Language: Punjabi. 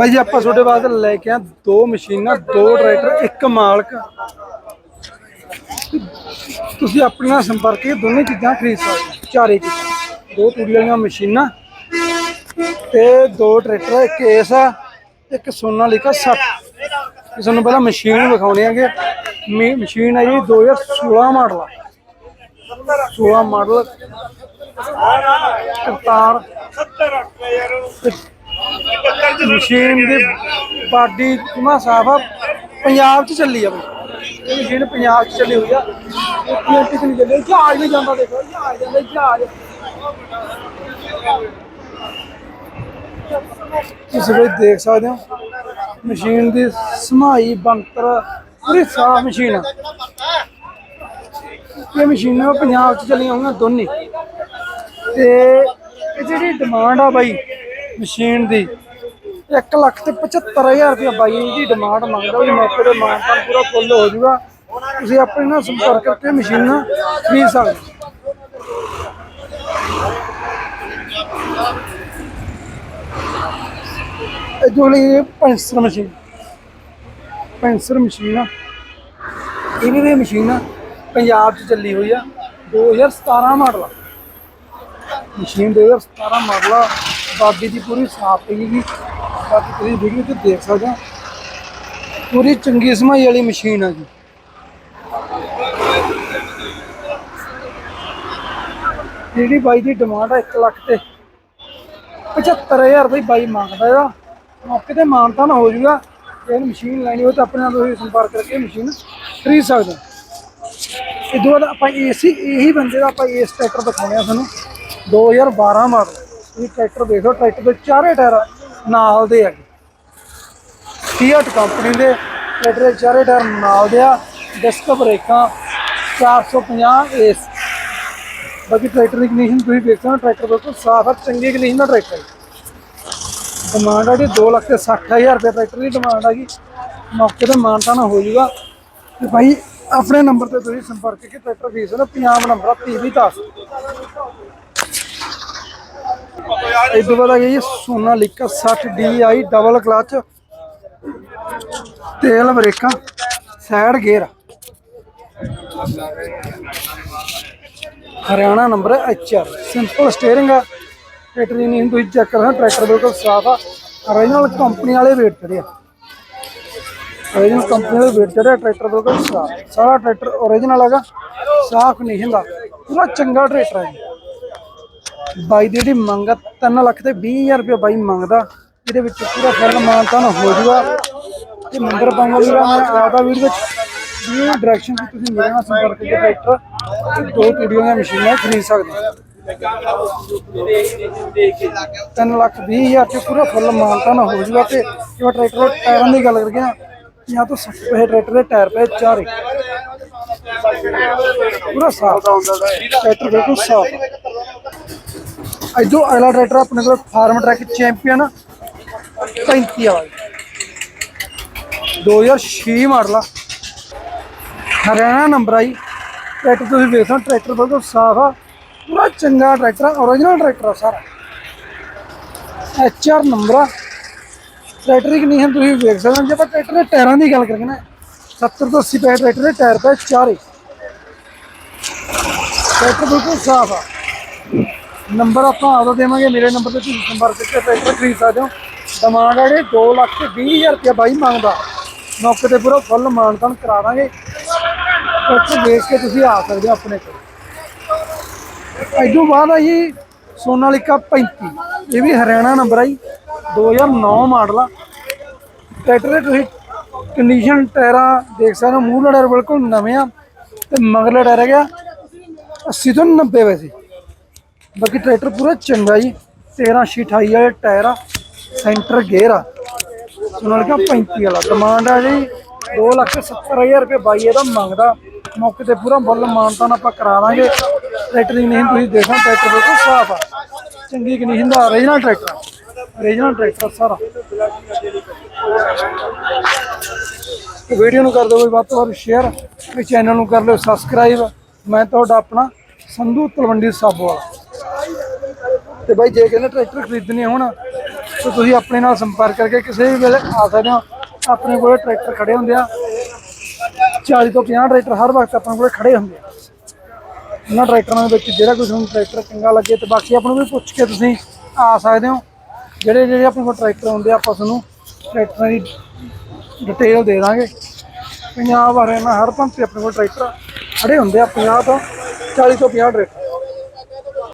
ਬਾਈ ਜੀ ਆਪਾਂ ਤੁਹਾਡੇ ਵਾਸਤੇ ਲੈ ਕੇ ਆ ਦੋ ਮਸ਼ੀਨਾਂ ਦੋ ਟਰੈਕਟਰ ਇੱਕ ਮਾਲਕ। ਤੁਸੀਂ ਆਪਣੇ ਨਾਲ ਸੰਪਰਕ ਕੇ ਦੋਨੇ ਚੀਜ਼ਾਂ ਖਰੀਦ ਸਕਦੇ ਹੋ। ਚਾਰੇ ਚੀਜ਼ਾਂ। ਦੋ ਤੂੜੀ ਵਾਲੀਆਂ ਮਸ਼ੀਨਾਂ ਤੇ ਦੋ ਟਰੈਕਟਰ ਇੱਕ ਏਸ ਆ ਇੱਕ ਸੋਨਾਲੀਕਾ 60 ਇਹ ਤੁਹਾਨੂੰ ਪਹਿਲਾਂ ਮਸ਼ੀਨ ਵਿਖਾਉਣੇ ਆਗੇ ਮਸ਼ੀਨ ਹੈ ਜੀ 2016 ਮਾਡਲ ਆ। 16 ਮਾਡਲ। ਕਰਤਾਰ। ਤੇ ਮਸ਼ੀਨ ਦੀ ਬਾਡੀ ਜਮਾ ਸਾਫ਼ ਆ। ਪੰਜਾਬ ਚ ਚੱਲੀ ਆ ਬਈ। ਇਹ ਮਸ਼ੀਨ ਪੰਜਾਬ ਚ ਚੱਲੀ ਹੋਈ ਆ। ਇੱਥੇ ਟਿਕ ਨਹੀਂ ਚੱਲੇ ਜਹਾਜ਼ ਵੀ ਜਾਂਦਾ ਦੇਖੋ ਜਹਾਜ਼ ਜਾਂਦਾ। ਜਹਾਜ਼ ਤੁਸੀਂ ਵੀ ਦੇਖ ਸਕਦੇ ਹੋ, ਮਸ਼ੀਨ ਦੀ ਸਮਾਈ ਬੰਤਰ ਪੂਰੀ ਸਾਫ਼ ਮਸ਼ੀਨ ਆ। ਇਹ ਮਸ਼ੀਨਾਂ ਪੰਜਾਬ ਚ ਚੱਲੀਆਂ ਹੋਈਆਂ ਦੋਨੇ। ਤੇ ਇਹ ਜਿਹੜੀ ਡਿਮਾਂਡ ਆ ਬਾਈ ਮਸ਼ੀਨ ਦੀ 1 ਲੱਖ ਤੇ 75000 ਰੁਪਏ ਬਾਈ ਇਹਦੀ ਡਿਮਾਂਡ ਮੰਗਦਾ ਵੀ ਮੌਕੇ ਤੇ ਮਾਨਤਾਨ ਪੂਰਾ ਫੁੱਲ ਹੋ ਜਾਊਗਾ। ਤੁਸੀਂ ਆਪਣੇ ਨਾਲ ਸੰਪਰਕ ਕਰਕੇ ਮਸ਼ੀਨਾਂ ਖਰੀਦ ਸਕਦੇ ਇਹ ਜੋ ਪੈਂਸਰ ਮਸ਼ੀਨ ਪੈਂਸਰ ਮਸ਼ੀਨ ਆ। ਇਹ ਵੀ ਮਸ਼ੀਨ ਆ, ਪੰਜਾਬ 'ਚ ਚੱਲੀ ਹੋਈ ਆ 2017 ਮਾਡਲ ਮਸ਼ੀਨ 2017 ਮਾਡਲ ਆ ਬਾਡੀ ਦੀ ਪੂਰੀ ਸਾਫ਼ ਪਈ ਬਾਕੀ ਤੁਸੀਂ ਵੀਡੀਓ ਤੇ ਦੇਖ ਸਕਦੇ ਹੋ। ਪੂਰੀ ਚੰਗੀ ਸਮਾਈ ਵਾਲੀ ਮਸ਼ੀਨ ਆ ਜੀ। ਜਿਹੜੀ ਬਾਈ ਦੀ ਡਿਮਾਂਡ ਆ 1 ਲੱਖ ਤੇ। 75000 ਰੁਪਏ ਬਾਈ ਮੰਗਦਾ ਇਹਦਾ। ਮੌਕੇ ਤੇ ਮਾਨਤਾ ਨਾ ਹੋ ਜਾਊਗਾ ਜੇ ਮਸ਼ੀਨ ਲੈਣੀ ਹੋ ਤਾਂ ਆਪਣੇ ਨਾਲ ਤੁਸੀਂ ਸੰਪਰਕ ਕਰਕੇ ਮਸ਼ੀਨ ਖਰੀਦ ਸਕਦੇ ਹੋ। ਇਹ ਦੋ ਦਾ ਆਪਾਂ ਏਸੀ ਇਹੀ ਬੰਦੇ ਦਾ ਆਪਾਂ ਇਸ ਟਰੈਕਟਰ ਦਿਖਾਉਣੇ ਆ ਤੁਹਾਨੂੰ। 2012 ਮਾਡਲ। ਇਹ ਟਰੈਕਟਰ ਦੇਖੋ ਟਰੈਕਟਰ ਦੇ ਚਾਰੇ ਟਾਇਰ ਨਾਲ ਦੇ ਹੈਗੇ। ਫੀਅਟ ਕੰਪਨੀ ਦੇ ਟਰੈਕਟਰ ਚਾਰੇ ਟਾਇਰ ਨਾਲ ਦੇ ਆ ਡਿਸਕ ਬ੍ਰੇਕਾਂ 450 ਏਸ ਬਾਕੀ ਟਰੈਕਟਰ ਦੀ ਕੰਡੀਸ਼ਨ ਤੁਸੀਂ ਦੇਖ ਸਕਦੇ ਹੋ, ਟਰੈਕਟਰ ਬਿਲਕੁਲ ਸਾਫ਼ ਹੈ ਚੰਗੀ ਕੰਡੀਸ਼ਨ ਦਾ ਟਰੈਕਟਰ ਡਿਮਾਂਡ ਆ ਜੀ 2 ਲੱਖ ਤੇ 60000 ਰੁਪਏ ਟਰੈਕਟਰ ਦੀ ਡਿਮਾਂਡ ਆ ਜੀ। ਮੌਕੇ ਤੇ ਮਾਨਤਾ ਨਾ ਹੋ ਜਾਊਗਾ ਤੇ ਭਾਈ, ਆਪਣੇ ਨੰਬਰ ਤੇ ਤੁਸੀਂ ਸੰਪਰਕ ਕਰਕੇ ਟਰੈਕਟਰ ਖਰੀਦ ਸਕਦੇ ਹੋ ਪੰਜਾਬ ਨੰਬਰ ਆ PV 10 ਇਹ ਤੋਂ ਬਾਅਦ ਆ ਗਈ ਸੋਨਾ ਲਿਕਾ 60 DI ਡਬਲ ਕਲਚ। ਤੇਲ ਬ੍ਰੇਕਾਂ, ਸਾਈਡ ਗੇਅਰ। ਹਰਿਆਣਾ ਨੰਬਰ ਹੈ ਐਚਆਰ ਸਿੰਪਲ ਸਟੀਅਰਿੰਗ ਆ। ਟਰੈਕਟਰ ਨਹੀਂ, ਤੁਸੀਂ ਚੈੱਕ ਕਰਨਾ, ਟਰੈਕਟਰ ਬਿਲਕੁਲ ਸਾਫ਼ ਆ। Origignal ਕੰਪਨੀ ਵਾਲੇ ਵੇਟ ਚੜਿਆ origignal ਕੰਪਨੀ ਵਾਲੇ ਵੇਟ ਚੜਿਆ ਟਰੈਕਟਰ ਬਿਲਕੁਲ ਸਾਫ਼। ਸਾਰਾ ਟਰੈਕਟਰ origignal ਹੈਗਾ, ਸਾਫ਼ ਨਹੀਂ ਹੁੰਦਾ। ਪੂਰਾ ਚੰਗਾ ਟਰੈਕਟਰ ਹੈ ਬਾਈ ਦੀ ਜਿਹੜੀ ਮੰਗ ਆ 3 ਲੱਖ ਤੇ 20000 ਰੁਪਏ ਬਾਈ ਮੰਗਦਾ। ਇਹਦੇ ਵਿੱਚ ਪੂਰਾ ਫੁੱਲ ਮਾਨਤਾ ਹੋ ਜਾਊਗਾ ਇਹ ਨੰਬਰ ਪਾਉਂਗਾ ਜਿਹੜਾ ਮੈਂ ਆਦਾ ਵੀਡੀਓ ਵਿੱਚ ਵੀ ਡਾਇਰੈਕਸ਼ਨ ਤੇ ਤੁਸੀਂ ਮੇਰੇ ਨਾਲ ਸੰਪਰਕ ਕਰਕੇ ਟਰੈਕਟਰ ਤੇ ਦੋ ਟੂਡੀਆਂ ਦੀਆਂ ਮਸ਼ੀਨਾਂ ਖਰੀਦ ਸਕਦੇ ਹੋ। ਤਿੰਨ ਲੱਖ ਵੀਹ ਹਜ਼ਾਰ ਚ ਪੂਰਾ ਫੁੱਲ ਮਾਨਤਾ ਨਾ ਹੋ ਜਾਊਗਾ ਤੇ ਜੇ ਟਰੈਕਟਰ ਟਾਇਰਾਂ ਦੀ ਗੱਲ ਕਰਕੇ ਨਾ, ਜਾਂ ਤਾਂ 60 ਪੈਸੇ ਟਰੈਕਟਰ ਦੇ ਟਾਇਰ ਪਏ ਚਾਰੇ। ਪੂਰਾ ਸਾਫ਼। ਟਰੈਕਟਰ ਬਿਲਕੁਲ ਸਾਫ਼। ਅਜੋ ਅਗਲਾ ਟਰੈਕਟਰ ਆਪਣੇ ਕੋਲ ਫਾਰਮ ਟਰੈਕ ਚੈਂਪੀਅਨ 35 ਵਾਲਾ ਜੀ। 2006 ਮਾਡਲ ਆ। ਹਰਿਆਣਾ ਨੰਬਰ ਆਈ ਟਰੈਕਟਰ ਤੁਸੀਂ ਵੇਖ ਸਕਦੇ ਟਰੈਕਟਰ ਬਿਲਕੁਲ ਸਾਫ਼ ਆ। ਪੂਰਾ ਚੰਗਾ ਟਰੈਕਟਰ ਆ origignal ਟਰੈਕਟਰ ਆ ਸਾਰਾ। ਐਚ ਆਰ ਨੰਬਰ ਆ। ਟਰੈਕਟਰ ਦੀ ਕੰਡੀਸ਼ਨ ਤੁਸੀਂ ਵੇਖ ਸਕਦੇ ਹੋ, ਜੇ ਆਪਾਂ ਟਰੈਕਟਰ ਦੇ ਟਾਇਰਾਂ ਦੀ ਗੱਲ ਕਰੀਏ ਨਾ 70 ਤੋਂ 80 ਪੈ ਟਰੈਕਟਰ ਦੇ ਟਾਇਰ ਪਏ ਚਾਰੇ। ਟਰੈਕਟਰ ਬਿਲਕੁਲ ਸਾਫ਼ ਆ। ਨੰਬਰ ਆਪਾਂ ਆਦੋ ਦੇਵਾਂਗੇ, ਮੇਰੇ ਨੰਬਰ ਤੇ ਤੁਸੀਂ ਸੰਪਰਕ ਕਰਕੇ ਟਰੈਕਟਰ ਖਰੀਦ ਸਕਦੇ ਹੋ। ਡਿਮਾਂਡ ਆ ਜਿਹੜੀ 2 ਲੱਖ ਤੇ 20000 ਰੁਪਏ ਬਾਈ ਮੰਗਦਾ। ਮੌਕੇ ਤੇ ਪੂਰਾ ਫੁੱਲ ਮਾਨਤਾਨ ਕਰਾ ਦਾਂਗੇ। ਟਰੈਕਟਰ ਦੇਖ ਕੇ ਤੁਸੀਂ ਆ ਸਕਦੇ ਹੋ ਆਪਣੇ ਕੋਲ। ਇਦੋਂ ਬਾਅਦ ਆ ਜੀ ਸੋਨਾਲੀਕਾ 35 ਇਹ ਵੀ ਹਰਿਆਣਾ ਨੰਬਰ ਆ ਜੀ। 2009 ਮਾਡਲ ਆ। ਟਰੈਕਟਰ ਦੇ ਤੁਸੀਂ ਕੰਡੀਸ਼ਨ ਟਾਇਰਾਂ ਦੇਖ ਸਕਦੇ ਹੋ। ਮੂਹਰੇ ਟਾਇਰ ਬਿਲਕੁਲ ਨਵੇਂ ਆ ਤੇ ਮਗਰਲੇ ਟਾਇਰ ਹੈਗਾ 80 ਤੋਂ 90 ਵੈਸੇ ਬਾਕੀ ਟਰੈਕਟਰ ਪੂਰਾ ਚੰਗਾ ਜੀ। 13 28 ਵਾਲੇ ਟਾਇਰ ਆ ਸੈਂਟਰ ਗੇਅਰ ਆ। ਸੋਨਾਲੀਕਾ 35 ਵਾਲਾ। ਡਿਮਾਂਡ ਆ ਜੀ 270000 ਰੁਪਏ ਬਾਈ ਇਹਦਾ ਮੰਗਦਾ। ਮੌਕੇ ਤੇ ਪੂਰਾ ਫੁੱਲ ਮਾਨਤਾਨ ਆਪਾਂ ਕਰਾ ਦਾਂਗੇ। ਟਰੈਕਟਰ ਦੀ ਨਹੀਂ ਤੁਸੀਂ ਦੇਖੋ ਟਰੈਕਟਰ ਬਿਲਕੁਲ ਸਾਫ਼ ਆ। ਚੰਗੀ ਕੰਡੀਸ਼ਨ ਦਾ ਓਰੀਜਨਲ ਟਰੈਕਟਰ ਓਰੀਜਨਲ ਟਰੈਕਟਰ ਸਾਰਾ। ਵੀਡੀਓ ਨੂੰ ਕਰ ਦਿਓ ਕੋਈ ਵੱਧ ਤੋਂ ਵੱਧ ਸ਼ੇਅਰ ਤੇ ਚੈਨਲ ਨੂੰ ਕਰ ਲਿਓ ਸਬਸਕ੍ਰਾਈਬ ਮੈਂ ਤੁਹਾਡਾ ਆਪਣਾ ਸੰਧੂ ਤਲਵੰਡੀ ਸਾਬੋ ਵਾਲਾ। ਤੇ ਬਾਈ ਜੇ ਕਹਿੰਦੇ ਟਰੈਕਟਰ ਖਰੀਦਣੇ ਹੋਣ, ਤਾਂ ਤੁਸੀਂ ਆਪਣੇ ਨਾਲ ਸੰਪਰਕ ਕਰਕੇ ਕਿਸੇ ਵੀ ਵੇਲੇ ਆ ਸਕਦੇ ਹੋ। ਆਪਣੇ ਕੋਲ ਟਰੈਕਟਰ ਖੜੇ ਹੁੰਦੇ ਆ। 40 ਤੋਂ 50 ਟਰੈਕਟਰ ਹਰ ਵਕਤ ਆਪਣੇ ਕੋਲ ਖੜੇ ਹੁੰਦੇ ਆ। ਇਹਨਾਂ ਟਰੈਕਟਰਾਂ ਦੇ ਵਿੱਚ ਜਿਹੜਾ ਕੋਈ ਤੁਹਾਨੂੰ ਟਰੈਕਟਰ ਚੰਗਾ ਲੱਗੇ ਤੇ ਬਾਕੀ ਆਪਾਂ ਨੂੰ ਵੀ ਪੁੱਛ ਕੇ ਤੁਸੀਂ ਆ ਸਕਦੇ ਹੋ। ਜਿਹੜੇ ਜਿਹੜੇ ਆਪਣੇ ਕੋਲ ਟਰੈਕਟਰ ਹੁੰਦੇ ਆ, ਆਪਾਂ ਤੁਹਾਨੂੰ ਟਰੈਕਟਰਾਂ ਦੀ ਡਿਟੇਲ ਦੇ ਦਾਂਗੇ। ਪੰਜਾਬ ਹਰਿਆਣਾ ਹਰ ਪੰਪ ਤੇ ਆਪਣੇ ਕੋਲ ਟਰੈਕਟਰ ਖੜੇ ਹੁੰਦੇ ਆ 50 ਤੋਂ 40 ਤੋਂ 50 ਟਰੈਕਟਰ।